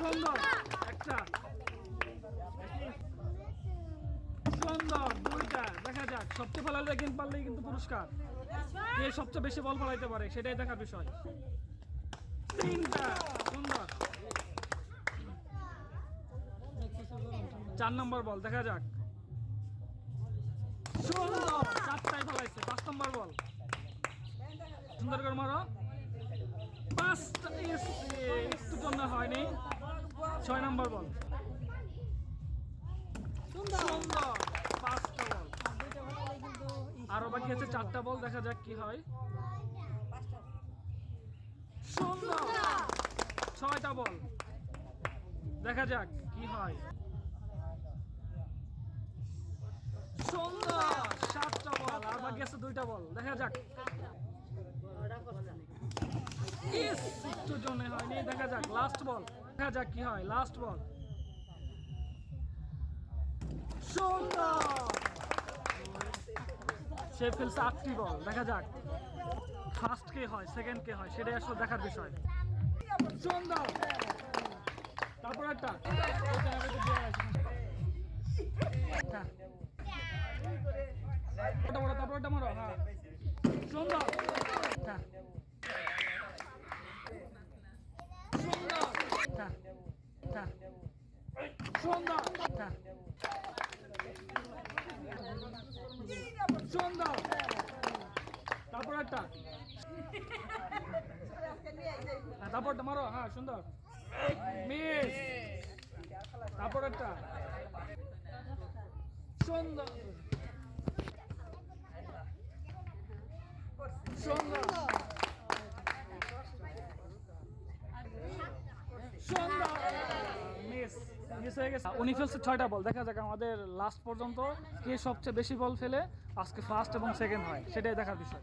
সুন্দর, একটা। সুন্দর, দুইটা। দেখা যাক, সবচেয়ে ভালো কিন্তু পারলেই কিন্তু পুরস্কার। কে সবচেয়ে বেশি বল ফলাইতে পারে, সেটাই দেখার বিষয়। তিনটা, সুন্দর। চার নম্বর বল, দেখা যাক। সুন্দর চারটায় ফলাইছে, পাঁচ নম্বর বল। সুন্দর করে মারো। পাঁচটা একটু জন্য হয়নি। ছয় নম্বর বল। সুন্দর। পাঁচটা বল। আরও বাকি আছে চারটা বল, দেখা যাক কি হয়। সুন্দর। ছয়টা বল। দেখা যাক কি হয়। সুন্দর। সাতটা বল, আর বাকি আছে দুইটা বল। দেখা যাক। একটু জন্য হয়নি। দেখা যাক লাস্ট বল। দেখা যাক কি হয়। লাস্ট বল সুন্দর সে ফেলছে আটটি বল দেখা যাক। ফার্স্ট কে হয় সেকেন্ড কে হয়, সেটাই আসলে দেখার বিষয়। সুন্দর তারপর একটা। তারপর ওটা মারো হ্যাঁ। সুন্দর হ্যাঁ সুন্দর হ্যাঁ হ্যাঁ সুন্দর হ্যাঁ সুন্দর একটা। হ্যাঁ, তারপরটা মারো হ্যাঁ সুন্দর। মিস। তারপর একটা। সুন্দর। মিস। হয়ে গেছে। উনি ফেলছে ছয়টা বল। দেখা যাক আমাদের লাস্ট পর্যন্ত কে সবচেয়ে বেশি বল ফেলে। আজকে ফার্স্ট এবং সেকেন্ড হয়। সেটাই দেখার বিষয়।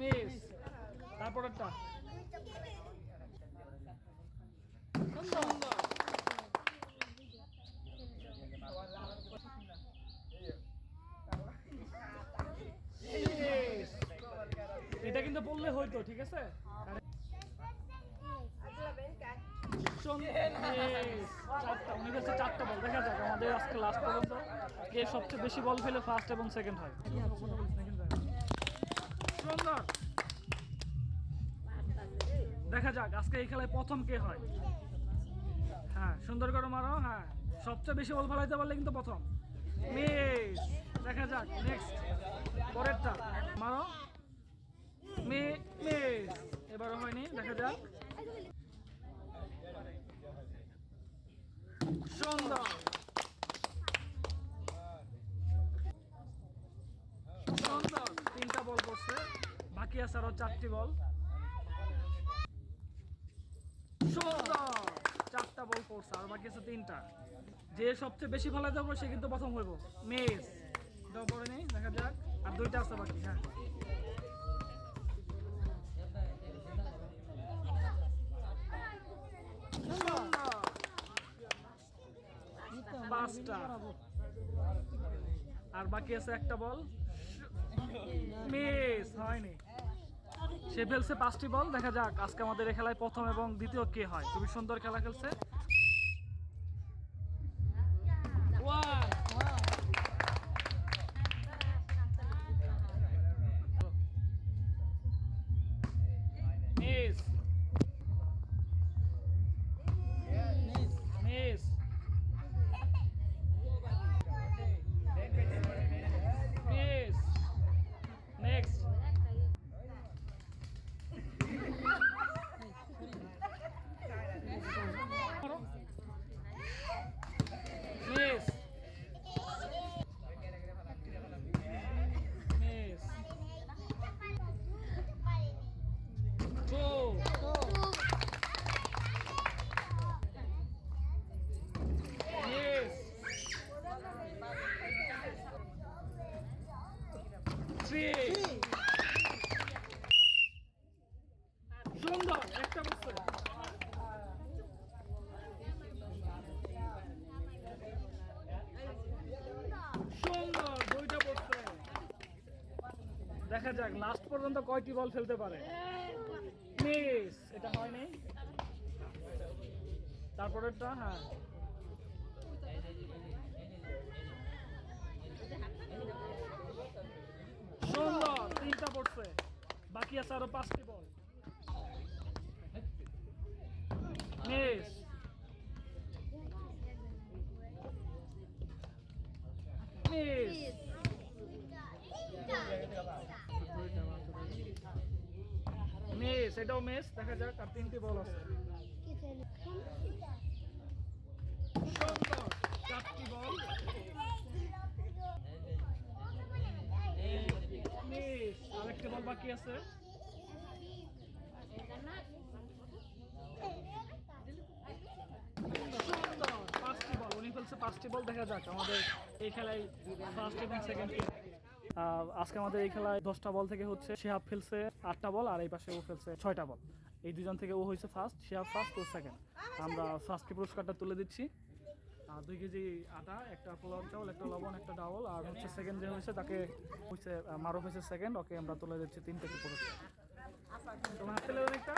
মিস এটা কিন্তু বললে হয়তো ঠিক আছে? চারটা বল। দেখা যাক, আমাদের আজকে লাস্ট পর্যন্ত কে সবচেয়ে বেশি বল ফেলে ফার্স্ট এবং সেকেন্ড হয় সুন্দর দেখা যাক, আজকে এই খেলায় প্রথম কে হয়? হ্যাঁ সুন্দর করে মারো হ্যাঁ। সবচেয়ে বেশি বল ফেলাইতে পারলে কিন্তু প্রথম। মিস, দেখা যাক নেক্সট পরেরটা। মারো। মিস, এবারও হয়নি, দেখা যাক। সুন্দর। সুন্দর, তিনটা বল পড়ছে। বাকি আছে আরও চারটি বল সুন্দর চারটা বল পড়ছে আর বাকি আছে তিনটা। যে সবচেয়ে বেশি ভালো যাব, সে কিন্তু প্রথম হইব। মিস। পড়ে নেই, দেখা যাক। আর দুইটা আছে বাকি হ্যাঁ। আর বাকি আছে একটা বল। মিস, হয়নি। সে ফেলছে পাঁচটি বল, দেখা যাক আজকে আমাদের খেলায় প্রথম এবং দ্বিতীয় কে হয়। খুবই সুন্দর খেলা খেলছে। শ্রী সুন্দর, একটা বছর। সুন্দর, দুইটা বছর। দেখা যাক লাস্ট পর্যন্ত কয়টি বল ফেলতে পারে? মিস এটা হয়নি? তারপরেরটা হ্যাঁ। সুন্দর তিনটা পড়ছে। বাকি আছে আরও পাঁচটি বল। মিস। মিস। মিস, এটাও মিস, দেখা যাক, আর তিনটি বল আছে। সুন্দর চারটি বল মিস আরেকটি বাকি আছে। পাঁচটি বল। উনি ফেলছে পাঁচটি আমাদের এই খেলায় ফার্স্ট সেকেন্ড আজকে আমাদের এই খেলায় দশটা বল থেকে হচ্ছে শিহাব ফেলছে আটটা বল আর এই পাশে ও ফেলছে ছয়টা বল। এই দুজন থেকে ও হয়েছে ফার্স্ট শিহাব ফার্স্ট ও সেকেন্ড আমরা ফার্স্টকে পুরস্কারটা তুলে দিচ্ছি। দুই কেজি আটা একটা পোলাও চাউল, একটা লবণ, একটা ডাউল আর হচ্ছে সেকেন্ড যে হয়েছে তাকে হচ্ছে মারুফ হয়েছে সেকেন্ড ওকে আমরা তুলে দিচ্ছি তিন কেজি পুরস্কার তোমার হাতে একটা?